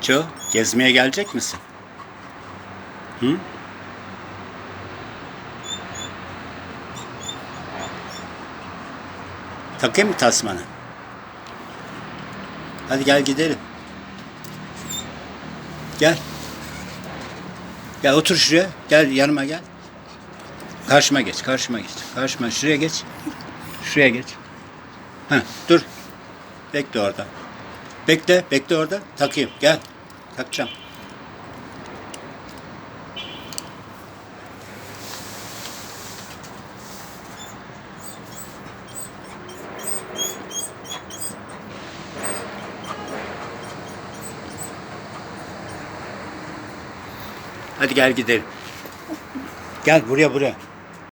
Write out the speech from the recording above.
Ço, gezmeye gelecek misin? Hı? Takayım mı tasmanı? Hadi gel gidelim. Gel. Gel otur şuraya. Gel yanıma gel. Karşıma geç, karşıma geç. Karşıma şuraya geç. Şuraya geç. Ha, dur. Bekle orada. Bekle, bekle orada. Takayım. Gel. Takacağım. Hadi gel gidelim. Gel buraya buraya.